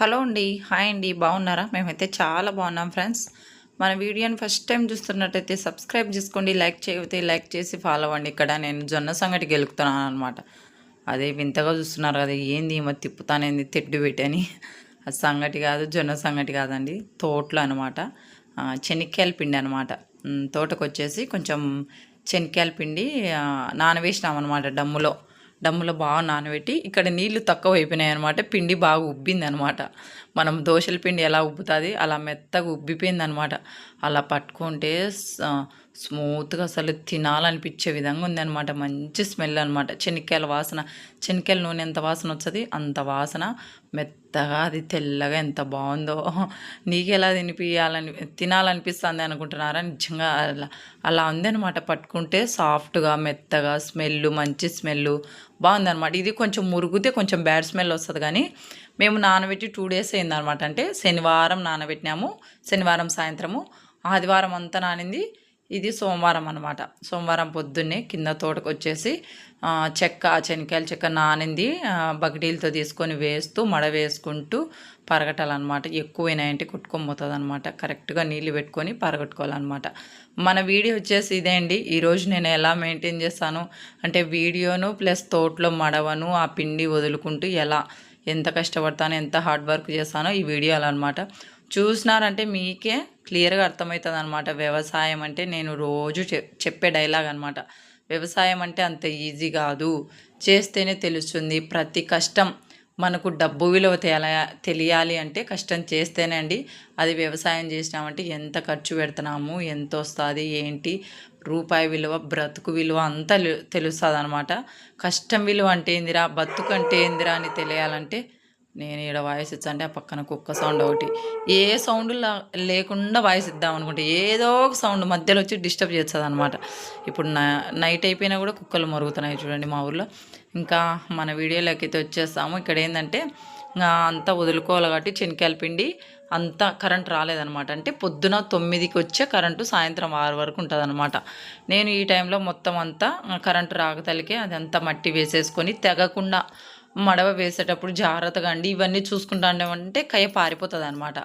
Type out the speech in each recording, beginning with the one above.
Hello అండి. Hi అండి. బాగున్నారా? మేమైతే చాలా బాగున్నాం ఫ్రెండ్స్. మన వీడియోని ఫస్ట్ టైం చూస్తున్నట్టయితే సబ్స్క్రైబ్ చేసుకోండి లైక్ చేయకపోతే లైక్ చేసి ఫాలో అవ్వండి. ఇక్కడ నేను జొన్న సంగటి గెలుపుతున్నాను అనమాట అదే వింతగా చూస్తున్నారు కదా ఏంది ఏమో తిప్పుతానేంది తిట్టు పెట్టని అది సంగటి కాదు జొన్న సంగటి కాదండి. తోటలో అనమాట చెనిక్కాయల పిండి అనమాట తోటకు వచ్చేసి కొంచెం చెనిక్కాయల పిండి నానవేసినాం అనమాట డమ్ములో. డమ్ములో బాగా నానబెట్టి ఇక్కడ నీళ్ళు తక్కువ అయిపోయినాయి అనమాట పిండి బాగా ఉబ్బింది అనమాట మనం దోశల పిండి ఎలా ఉబ్బుతుంది? అలా మెత్తగా ఉబ్బిపోయింది అనమాట అలా పట్టుకుంటే స- స్మూత్గా అసలు తినాలనిపించే విధంగా ఉందనమాట మంచి స్మెల్ అనమాట చెనిక్కాయల వాసన చెనిక్కాయల నూనె ఎంత వాసన వస్తుంది అంత వాసన. మెత్తగా అది తెల్లగా ఎంత బాగుందో. నీకు ఎలా తినిపించాలని తినాలనిపిస్తుంది అనుకుంటున్నారా? నిజంగా అలా అలా ఉందనమాట పట్టుకుంటే సాఫ్ట్గా మెత్తగా స్మెల్ మంచి స్మెల్ బాగుందనమాట ఇది కొంచెం మురుగుతే కొంచెం బ్యాడ్ స్మెల్ వస్తుంది కానీ మేము నానబెట్టి టూ డేస్ అయిందనమాట అంటే శనివారం నానబెట్టినాము శనివారం సాయంత్రము ఆదివారం అంతా నానింది. ఇది సోమవారం అనమాట సోమవారం పొద్దున్నే కింద తోటకు వచ్చేసి చెక్క చెనికాయల చెక్క నానింది. ఆ, తీసుకొని వేస్తూ మడ వేసుకుంటూ పరగటాలన్నమాట ఎక్కువైనాయంటే కుట్టుకొని అనమాట కరెక్ట్గా నీళ్ళు పెట్టుకొని పరగట్టుకోవాలన్నమాట. మన వీడియో వచ్చేసి ఇదే అండి ఈరోజు నేను ఎలా మెయింటైన్ చేస్తాను? అంటే వీడియోను ప్లస్ తోటలో మడవను ఆ పిండి వదులుకుంటూ ఎలా ఎంత కష్టపడతానో ఎంత హార్డ్ వర్క్ చేస్తానో ఈ వీడియోలు అనమాట చూసినారంటే మీకే క్లియర్గా అర్థమవుతుంది అనమాట వ్యవసాయం అంటే నేను రోజు చెప్పే డైలాగ్ అనమాట వ్యవసాయం అంటే అంత ఈజీ కాదు. చేస్తేనే తెలుస్తుంది ప్రతి కష్టం మనకు డబ్బు విలువ తెలియాలి అంటే కష్టం చేస్తేనే అండి. అది వ్యవసాయం చేసినామంటే ఎంత ఖర్చు పెడుతున్నాము ఎంత వస్తుంది ఏంటి? రూపాయి విలువ బ్రతుకు విలువ అంతా తెలుస్తుంది అనమాట కష్టం విలువ అంటే ఏందిరా బతుకు అంటే ఏందిరా అని తెలియాలంటే నేను ఈడ వాయిస్ ఇచ్చంటే ఆ పక్కన కుక్క సౌండ్ ఒకటి. ఏ సౌండ్ లేకుండా వాయిస్ ఇద్దాం అనుకుంటే ఏదో ఒక సౌండ్ మధ్యలో వచ్చి డిస్టర్బ్ చేస్తుంది అనమాట ఇప్పుడు నైట్ అయిపోయినా కూడా కుక్కలు మరుగుతున్నాయి చూడండి మా ఊర్లో. ఇంకా మన వీడియోలోకి అయితే వచ్చేస్తాము. ఇక్కడ ఏంటంటే అంతా వదులుకోవాలి కాబట్టి చెనికాయల పిండి అంతా కరెంట్ రాలేదనమాట అంటే పొద్దున తొమ్మిదికి వచ్చే కరెంటు సాయంత్రం ఆరు వరకు ఉంటుంది నేను ఈ టైంలో మొత్తం అంతా కరెంటు రాకతలికే అదంతా మట్టి వేసేసుకొని తెగకుండా మడవ వేసేటప్పుడు జాగ్రత్తగా అండి. ఇవన్నీ చూసుకుంటాంటే కయ్య పారిపోతుంది అనమాట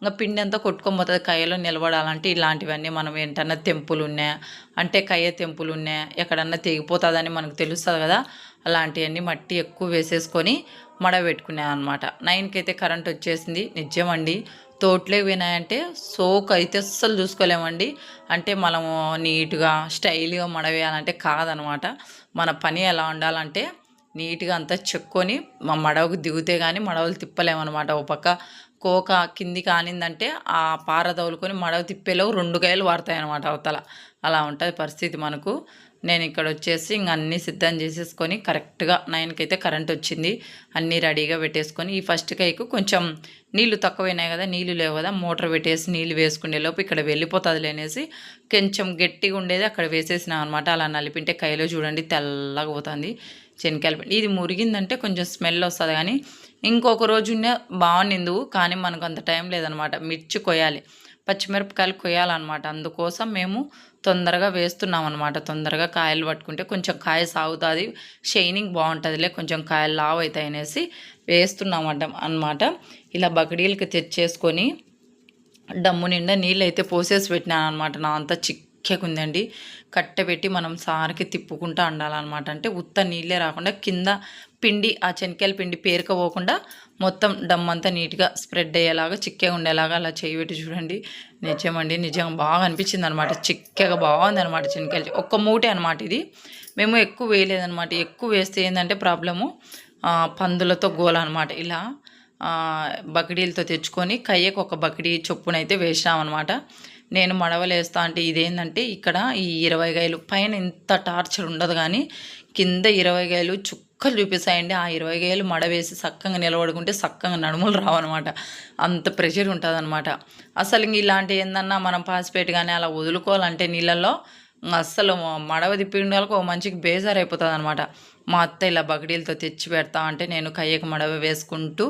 ఇంకా పిండి అంతా కొట్టుకోబోతుంది కయ్యలో నిలబడాలంటే ఇలాంటివన్నీ మనం ఏంటన్నా తెంపులు ఉన్నాయా అంటే కయ్య తెంపులు ఉన్నాయా ఎక్కడన్నా తెగిపోతుందని మనకు తెలుస్తుంది కదా. అలాంటివన్నీ మట్టి ఎక్కువ వేసేసుకొని మడవ పెట్టుకున్నాను అనమాట నైన్కి అయితే కరెంట్ వచ్చేసింది. నిజమండి తోటలే పోయినాయంటే సోక్ అయితే అస్సలు చూసుకోలేమండి. అంటే మనము నీట్గా స్టైల్గా మడవేయాలంటే కాదనమాట మన పని ఎలా ఉండాలంటే నీట్గా అంతా చెక్కొని మా మడవకు దిగితే కానీ మడవలు తిప్పలేమన్నమాట. ఒక పక్క కోక కింది కానిందంటే ఆ పార తగులుకొని మడవ తిప్పేలో రెండు కాయలు వాడతాయి అనమాట అవతల. అలా ఉంటుంది పరిస్థితి మనకు. నేను ఇక్కడ వచ్చేసి ఇంక అన్నీ సిద్ధం చేసేసుకొని కరెక్ట్గా నైన్కి అయితే కరెంట్ వచ్చింది. అన్నీ రెడీగా పెట్టేసుకొని ఈ ఫస్ట్ కైకు కొంచెం నీళ్ళు తక్కువైనాయి కదా నీళ్ళు లేవు కదా మోటార్ పెట్టేసి నీళ్ళు వేసుకునే లోపు ఇక్కడ వెళ్ళిపోతుంది లేనేసి కొంచెం గట్టిగా ఉండేది అక్కడ వేసేసినాం అనమాట అలా నలిపింటే కైలో చూడండి తెల్లగా పోతుంది. శనక్కాయల పిండి. ఇది మురిగిందంటే కొంచెం స్మెల్ వస్తుంది కానీ ఇంకొక రోజు ఉన్న కానీ మనకు అంత టైం లేదనమాట. మిర్చి కొయ్యాలి. పచ్చిమిరపకాయలు కొయ్యాలన్నమాట. అందుకోసం మేము తొందరగా వేస్తున్నాం అనమాట తొందరగా కాయలు పట్టుకుంటే కొంచెం కాయ సాగుతుంది. షైనింగ్ బాగుంటుందిలే కొంచెం కాయలు లావు అవుతాయి అనేసి వేస్తున్నాం అనమాట ఇలా బకడీలకి తెచ్చేసుకొని డమ్ము నిండా నీళ్ళు అయితే పోసేసి పెట్టినాను అనమాట నా అంతా చిక్ చిక్కెకుందండి కట్టెపెట్టి మనం సారికి తిప్పుకుంటూ ఉండాలన్నమాట అంటే ఉత్త నీళ్ళే రాకుండా కింద పిండి ఆ చెనికాయల పిండి పేరుకపోకుండా మొత్తం డమ్ అంతా నీట్గా స్ప్రెడ్ అయ్యేలాగా చిక్కగా ఉండేలాగా అలా చేయబెట్టి చూడండి. నిజమండి నిజంగా బాగా అనిపించింది అనమాట చిక్కగా బాగుంది అనమాట చెనికాయలు ఒక్క మూటే అనమాట ఇది. మేము ఎక్కువ వేయలేదనమాట ఎక్కువ వేస్తే ఏంటంటే ప్రాబ్లము పందులతో గోల అనమాట ఇలా బకిడీలతో తెచ్చుకొని కయ్యకు ఒక బకిడీ చొప్పునైతే వేసినామన్నమాట. నేను మడవలేస్తా అంటే ఇదేంటంటే ఇక్కడ ఈ ఇరవై గాయలు పైన ఇంత టార్చర్ ఉండదు కానీ కింద ఇరవై గాయలు చుక్కలు చూపిస్తాయండి. ఆ ఇరవై గాయలు మడవేసి చక్కగా నిలబడుకుంటే చక్కగా నడుములు రావన్నమాట. అంత ప్రెషర్ ఉంటుందనమాట అసలు ఇంక ఇలాంటి ఏందన్నా మనం పాసిపేట్ కానీ అలా వదులుకోవాలంటే నీళ్ళల్లో అస్సలు మడవ తిప్పిండాలకు ఓ మంచికి బేజార్ అయిపోతుంది అనమాట మా అత్త ఇలా బగడీలతో తెచ్చి పెడతా అంటే నేను కయ్యకు మడవ వేసుకుంటూ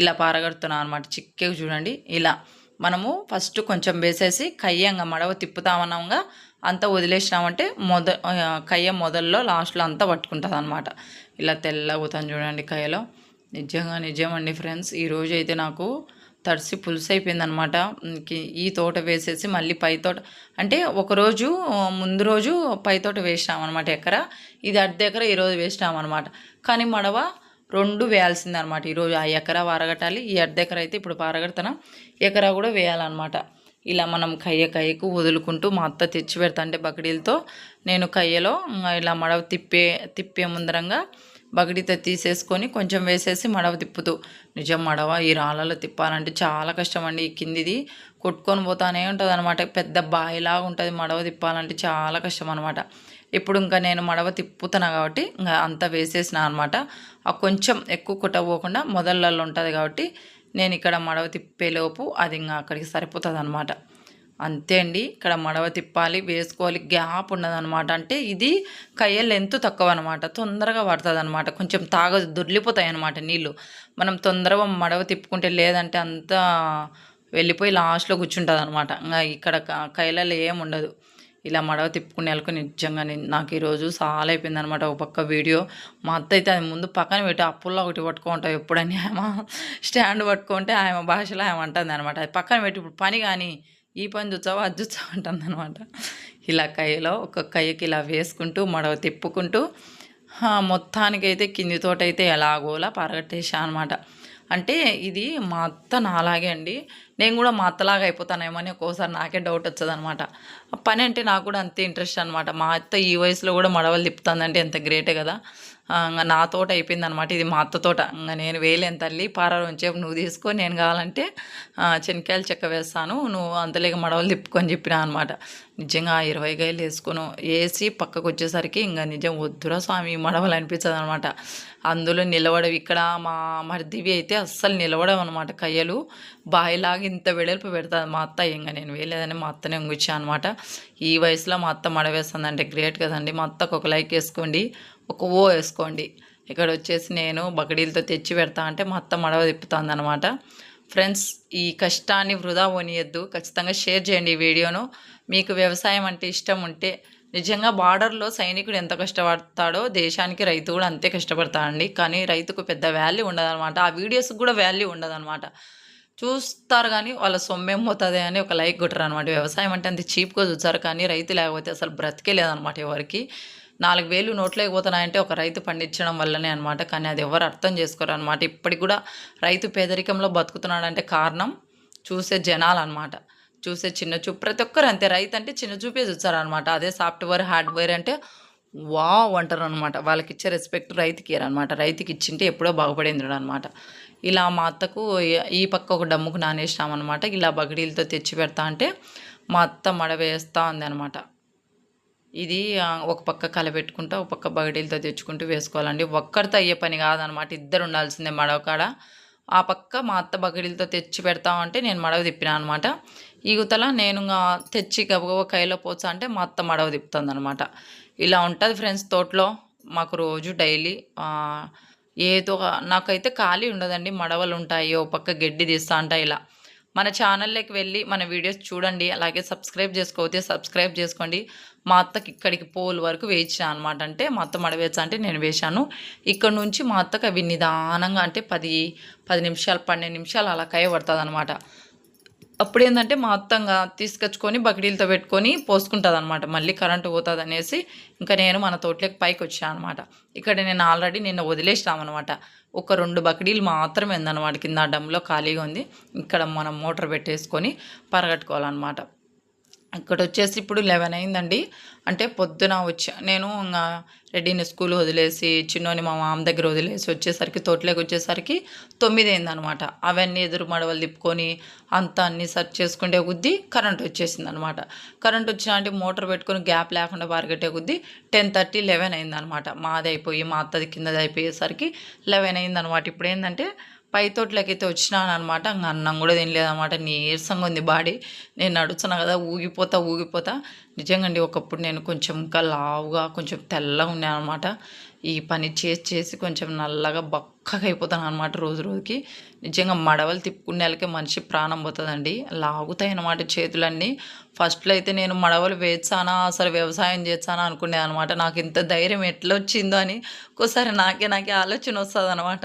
ఇలా పారగడుతున్నాను అనమాట చిక్కగా చూడండి. ఇలా మనము ఫస్ట్ కొంచెం వేసేసి కయ్యంగా మడవ తిప్పుతామన్నాగా అంతా వదిలేసినామంటే మొద కయ్య మొదల్లో లాస్ట్లో అంతా పట్టుకుంటుంది అనమాట ఇలా తెల్లగుతాను చూడండి కయ్యలో. నిజంగా నిజమండి ఫ్రెండ్స్. ఈరోజు అయితే నాకు తడిసి పులుసు అయిపోయిందనమాట ఈ తోట వేసేసి మళ్ళీ పై తోట అంటే ఒకరోజు ముందు రోజు పై తోట వేసినామన్నమాట ఎకర. ఇది అర్ధ ఎకర ఈరోజు వేసినామన్నమాట. కానీ మడవ రెండు వేయాల్సిందనమాట ఈరోజు ఆ ఎకరా వారగట్టాలి ఈ అర్ధ ఎకర అయితే ఇప్పుడు పారగడతాను ఎకరా కూడా వేయాలన్నమాట. ఇలా మనం కయ్య కయ్యకు వదులుకుంటూ మా అత్త తెచ్చి పెడతా అంటే బకడీలతో నేను కయ్యలో ఇలా మడవ తిప్పే తిప్పే ముందరంగా బగడితో తీసేసుకొని కొంచెం వేసేసి మడవ తిప్పుతూ. నిజం మడవ ఈ రాళ్ళలో తిప్పాలంటే చాలా కష్టం అండి ఈ కిందిది కొట్టుకొని పోతానే ఉంటుంది అనమాట పెద్ద బాయిలాగా ఉంటుంది మడవ తిప్పాలంటే చాలా కష్టం అనమాట ఇప్పుడు ఇంకా నేను మడవ తిప్పుతున్నా కాబట్టి ఇంకా అంతా వేసేసిన అనమాట ఆ కొంచెం ఎక్కువ కుట్టబోకుండా మొదళ్ళల్లో ఉంటుంది కాబట్టి నేను ఇక్కడ మడవ తిప్పేలోపు అది ఇంకా అక్కడికి సరిపోతుంది అనమాట అంతే అండి ఇక్కడ మడవ తిప్పాలి వేసుకోవాలి గ్యాప్ ఉన్నదనమాట అంటే ఇది కయ్య లెంత్ తక్కువ అనమాట తొందరగా పడుతుంది అనమాట కొంచెం తాగ దొర్లిపోతాయి అనమాట నీళ్ళు. మనం తొందరగా మడవ తిప్పుకుంటే లేదంటే అంతా వెళ్ళిపోయి లాస్ట్లో కూర్చుంటుంది అనమాట ఇంకా ఇక్కడ కయ్యలలో ఏమి ఉండదు. ఇలా మడవ తిప్పుకునే వాళ్ళకు నిజంగా నాకు ఈరోజు చాలా అయిపోయింది అనమాట ఒక పక్క వీడియో. మా అత్త అయితే అది ముందు పక్కన పెట్టి అప్పుల్లో ఒకటి పట్టుకుంటావు ఎప్పుడని ఆమె స్టాండ్ పట్టుకుంటే ఆమె భాషలో ఆమె అంటుంది అనమాట అది పక్కన పెట్టి ఇప్పుడు పని కానీ ఈ పని చూచావా అది చూచావు అంటుంది అనమాట ఇలా కయ్యలో ఒక కయ్యకి ఇలా వేసుకుంటూ మడవ తిప్పుకుంటూ మొత్తానికైతే కింది తోట అయితే ఎలాగోలా పరగట్టేసా అనమాట అంటే ఇది మా అత్త నాలాగే అండి. నేను కూడా మా అత్తలాగా అయిపోతానేమో అని ఒక్కోసారి నాకే డౌట్ వచ్చేది అనమాట పని అంటే నాకు కూడా అంతే ఇంట్రెస్ట్ అనమాట మా అత్త ఈ వయసులో కూడా మడవలు తిప్పుతుందంటే ఎంత గ్రేటే కదా. ఇంకా నా తోట అయిపోయింది అనమాట ఇది మా అత్త తోట. ఇంకా నేను వేయలేను తల్లి పారలోంచేపు నువ్వు తీసుకో నేను కావాలంటే చెనక్కాయలు చెక్క వేస్తాను. నువ్వు అంతలేక మడవలు తిప్పుకొని చెప్పిన అనమాట నిజంగా ఇరవై గాయలు వేసుకొని వేసి పక్కకు వచ్చేసరికి ఇంకా నిజం వద్దురా స్వామి మడవలు అనిపించదు అనమాట అందులో నిలబడవి. ఇక్కడ మా మరిదివి అయితే అస్సలు నిలవడం అనమాట కయ్యలు. బాయిలాగా ఇంత వెడల్పు పెడతాది. మా అత్త ఇంకా నేను వేయలేదని మా అత్తనే ఉంగుచ్చా అనమాట ఈ వయసులో మా అత్త మడవేస్తుంది అంటే గ్రేట్ కదండి. మా అత్తకు ఒక లైక్ వేసుకోండి ఒక ఓ వేసుకోండి. ఇక్కడ వచ్చేసి నేను బకడీలతో తెచ్చి పెడతా అంటే మా అత్త మడవ తిప్పుతుంది అనమాట ఫ్రెండ్స్ ఈ కష్టాన్ని వృధా పోనీయద్దు. ఖచ్చితంగా షేర్ చేయండి ఈ వీడియోను. మీకు వ్యవసాయం అంటే ఇష్టం ఉంటే నిజంగా బార్డర్లో సైనికుడు ఎంత కష్టపడతాడో దేశానికి రైతు కూడా అంతే కష్టపడతాడండి. కానీ రైతుకు పెద్ద వాల్యూ ఉండదన్నమాట. ఆ వీడియోస్కి కూడా వాల్యూ ఉండదన్నమాట. చూస్తారు కానీ వాళ్ళ సొమ్మేం పోతుంది అని ఒక లైక్ కొట్టరు అనమాట వ్యవసాయం అంటే అంత చీప్గా చూస్తారు కానీ రైతు లేకపోతే అసలు బ్రతికే లేదనమాట ఎవరికి. నాలుగు వేలు నోట్లోకి అయిపోతున్నాయంటే ఒక రైతు పండించడం వల్లనే అనమాట కానీ అది ఎవరు అర్థం చేసుకోరు అనమాట ఇప్పటికి కూడా రైతు పేదరికంలో బతుకుతున్నాడంటే కారణం చూసే జనాలు అనమాట చూసే చిన్న చూపు ప్రతి ఒక్కరు అంతే. రైతు అంటే చిన్న చూపే చూస్తారనమాట అదే సాఫ్ట్వేర్ హార్డ్వేర్ అంటే వావ్ అంటారు అనమాట వాళ్ళకి ఇచ్చే రెస్పెక్ట్ రైతుకి అనమాట రైతుకి ఇచ్చింటే ఎప్పుడో బాగుపడేంద్రుడు అనమాట ఇలా మా అత్తకు ఈ పక్క ఒక డమ్ముకు నానేసినామన్నమాట ఇలా బగడీలతో తెచ్చి పెడతా అంటే మా అత్త మడవేస్తూ ఉంది అనమాట ఇది ఒక పక్క కలబెట్టుకుంటూ ఒక పక్క బగడీలతో తెచ్చుకుంటూ వేసుకోవాలండి. ఒక్కరితో అయ్యే పని కాదనమాట. ఇద్దరు ఉండాల్సిందే మడవ కాడ. ఆ పక్క మా అత్త బగడీలతో తెచ్చి పెడతామంటే నేను మడవ తిప్పినా అనమాట. ఈగుతల నేను తెచ్చి గబగబ కైలో పోచా అంటే మా అత్త మడవ తిప్పుతుంది అనమాట ఇలా ఉంటుంది ఫ్రెండ్స్ తోటలో. మాకు రోజు డైలీ ఏదో నాకైతే ఖాళీ ఉండదండి. మడవలు ఉంటాయి ఓ పక్క గడ్డి తీస్తా అంట ఇలా. మన ఛానల్లోకి వెళ్ళి మన వీడియోస్ చూడండి అలాగే సబ్స్క్రైబ్ చేసుకోతే సబ్స్క్రైబ్ చేసుకోండి. మా అత్తకి ఇక్కడికి పోల్ వరకు వేయించాను అనమాట అంటే మా అత్త మడవేచ్చా అంటే నేను వేశాను. ఇక్కడ నుంచి మా అత్తకు అవి నిదానంగా అంటే పది పది నిమిషాలు పన్నెండు నిమిషాలు అలా కయ్య పడుతుంది అనమాట అప్పుడు ఏంటంటే మా అత్తంగా తీసుకొచ్చుకొని బకిడీలతో పెట్టుకొని పోసుకుంటుంది అనమాట మళ్ళీ కరెంటు పోతుంది అనేసి ఇంకా నేను మన తోటలోకి పైకి వచ్చాను అనమాట ఇక్కడ నేను ఆల్రెడీ నిన్న వదిలేసామన్నమాట ఒక రెండు బకిడీలు మాత్రమే ఉందన్నమాట. కింద డమ్లో ఖాళీగా ఉంది. ఇక్కడ మనం మోటార్ పెట్టేసుకొని పరగట్టుకోవాలన్నమాట. ఇక్కడ వచ్చేసి ఇప్పుడు లెవెన్ అయిందండి. అంటే పొద్దున వచ్చా నేను ఇంకా రెడ్డిని స్కూల్ వదిలేసి చిన్నోని మా మామ దగ్గర వదిలేసి వచ్చేసరికి తోటలోకి వచ్చేసరికి తొమ్మిది అయిందనమాట. అవన్నీ ఎదురు మడవలు తిప్పుకొని అంతా అన్నీ సర్చ్ చేసుకుంటే కొద్దీ కరెంట్ వచ్చేసింది అనమాట కరెంట్ వచ్చిన అంటే మోటార్ పెట్టుకొని గ్యాప్ లేకుండా పారగట్టే కొద్దీ టెన్ థర్టీ లెవెన్ అయిందనమాట. మాది అయిపోయి మా అత్తది కిందది అయిపోయేసరికి లెవెన్ అయిందనమాట. ఇప్పుడు ఏంటంటే పై తోటలోకైతే వచ్చినాను అనమాట ఇంకా అన్నం కూడా తినలేదన్నమాట నీరసంగా ఉంది బాడీ. నేను నడుచున్నా కదా ఊగిపోతా ఊగిపోతా. నిజంగా అండి ఒకప్పుడు నేను కొంచెం ఇంకా లావుగా కొంచెం తెల్లగా ఉన్నాను అనమాట ఈ పని చేసి చేసి కొంచెం నల్లగా బక్కగా అయిపోతాను అనమాట రోజు రోజుకి. నిజంగా మడవలు తిప్పుకునే వాళ్ళకి మనిషి ప్రాణం పోతుందండి. లాగుతాయి అనమాట చేతులన్నీ. ఫస్ట్లో అయితే నేను మడవలు వేచానా అసలు వ్యవసాయం చేస్తానా అనుకునే అనమాట నాకు ఇంత ధైర్యం ఎట్లా వచ్చిందో అని ఒక్కోసారి నాకే నాకే ఆలోచన వస్తుంది అనమాట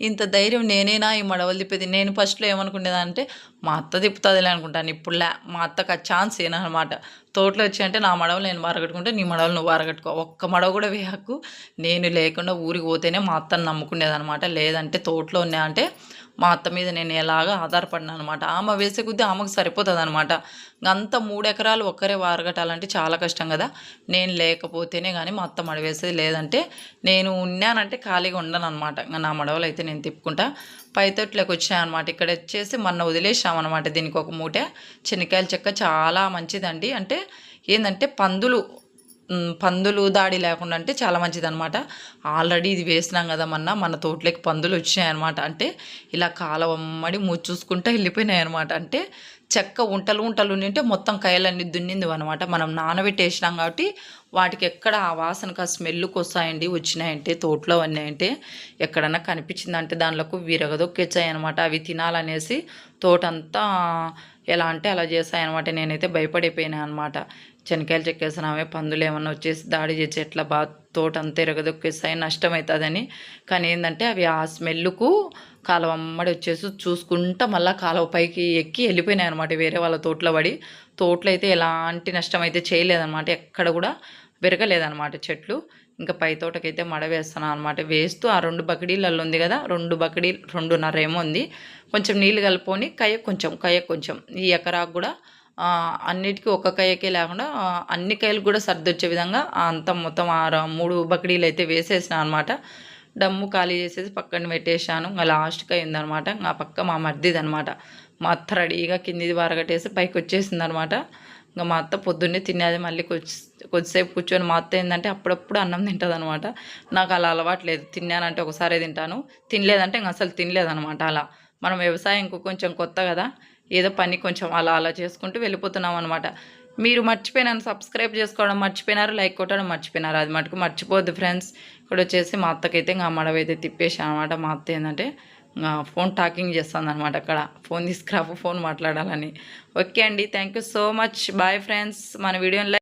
ఇంత ధైర్యం నేనేనా ఈ మడవలు తిప్పేది? నేను ఫస్ట్లో ఏమనుకునేదంటే మా అత్త తిప్పుతుందిలే అనుకుంటాను. ఇప్పుడు లే మా అత్తకు ఆ ఛాన్స్ ఏనమాట తోటలో వచ్చి అంటే నా మడవలు నేను వరగట్టుకుంటే నీ మడవలు నువ్వు వరగట్టుకో. ఒక్క మడవ కూడా వేయకు. నేను లేకుండా ఊరికి పోతేనే మా అత్తను నమ్ముకునేదనమాట లేదంటే తోటలో ఉన్నా అంటే మా అత్త మీద నేను ఎలాగా ఆధారపడినా అనమాట ఆమె వేసే కొద్దీ ఆమెకు సరిపోతుంది అనమాట అంత మూడు ఎకరాలు ఒక్కరే వారగటాలంటే చాలా కష్టం కదా. నేను లేకపోతేనే కానీ మా అత్త మడ వేసేది లేదంటే నేను ఉన్నానంటే ఖాళీగా ఉండను అనమాట నా మడవలు అయితే నేను తిప్పుకుంటా. పైతొట్లోకి వచ్చాయనమాట ఇక్కడ వచ్చేసి మొన్న వదిలేసామన్నమాట దీనికి ఒక మూట. చెనిక్కాయల చెక్క చాలా మంచిదండి. అంటే ఏంటంటే పందులు పందులు దాడి లేకుండా అంటే చాలా మంచిదన్నమాట. ఆల్రెడీ ఇది వేసినాం కదా మొన్న మన తోటలోకి పందులు వచ్చినాయి అనమాట అంటే ఇలా కాలవమ్మడి చూసుకుంటూ వెళ్ళిపోయినాయి అనమాట అంటే చెక్క ఉంటలు ఉంటలు ఉంటే మొత్తం కాయలన్నీ దున్నింది అనమాట మనం నానబెట్టేసినాం కాబట్టి వాటికి ఎక్కడ ఆ వాసనకు ఆ స్మెల్కి వస్తాయండి వచ్చినాయంటే తోటలో ఉన్నాయంటే ఎక్కడన్నా కనిపించిందంటే దానిలోకి విరగదొక్కేచ్చాయి అనమాట అవి తినాలనేసి తోటంతా ఎలా అంటే అలా చేస్తాయన్నమాట నేనైతే భయపడిపోయినా అనమాట చెనక్కాయలు చెక్కేసినామే పందులు ఏమన్నా వచ్చేసి దాడి చేసి ఎట్లా బాగా తోట అంతా ఎరగదొక్కేస్తాయి నష్టం అవుతుందని కానీ ఏంటంటే అవి ఆ స్మెల్కు కాలువ అమ్మడి వచ్చేసి చూసుకుంటా మళ్ళీ కాలువ పైకి ఎక్కి వెళ్ళిపోయినాయి అనమాట వేరే వాళ్ళ తోటలో పడి. తోటలో అయితే ఎలాంటి నష్టం అయితే చేయలేదన్నమాట ఎక్కడ కూడా విరగలేదనమాట చెట్లు. ఇంకా పై తోటకైతే మడ వేస్తున్నాను అనమాట వేస్తూ ఆ రెండు బకిడీలలో ఉంది కదా రెండు బకడీ రెండున్నర ఏమో ఉంది. కొంచెం నీళ్ళు కలుపుకొని కయ్య కొంచెం కయ్య కొంచెం. ఈ ఎకరాకు కూడా అన్నిటికీ ఒక కాయకే లేకుండా అన్ని కాయలు కూడా సర్దొచ్చే విధంగా అంత మొత్తం ఆ మూడు బకడీలు అయితే వేసేసిన అనమాట డమ్ము ఖాళీ చేసేసి పక్కన పెట్టేశాను. ఇంకా లాస్ట్కి అయిందనమాట ఆ పక్క మా మర్దిది అనమాట మా అత్త రెడీగా కిందిది వరగట్టేసి పైకి వచ్చేసింది అనమాట ఇంకా మా అత్త పొద్దున్నే తినేది మళ్ళీ కొద్ది కొద్దిసేపు కూర్చొని మా అత్త ఏంటంటే అప్పుడప్పుడు అన్నం తింటుంది అనమాట నాకు అలా అలవాటు లేదు. తిన్నానంటే ఒకసారి తింటాను. తినలేదంటే ఇంకా అసలు తినలేదనమాట అలా. మనం వ్యవసాయం కొంచెం కొత్త కదా. ఏదో పని కొంచెం అలా అలా చేసుకుంటూ వెళ్ళిపోతున్నాం అనమాట మీరు మర్చిపోయినాను సబ్స్క్రైబ్ చేసుకోవడం మర్చిపోయినారు లైక్ కొట్టడం మర్చిపోయినారు. అది మటుకు మర్చిపోద్దు ఫ్రెండ్స్ ఇక్కడ వచ్చేసి మా అత్తకైతే ఇంకా మడవైతే తిప్పేసాను అనమాట మా అత్త ఏంటంటే ఇంకా ఫోన్ టాకింగ్ చేస్తుంది అనమాట అక్కడ. ఫోన్ తీసుకురాపు ఫోన్ మాట్లాడాలని. ఓకే అండి thank you so much bye friends మన వీడియోని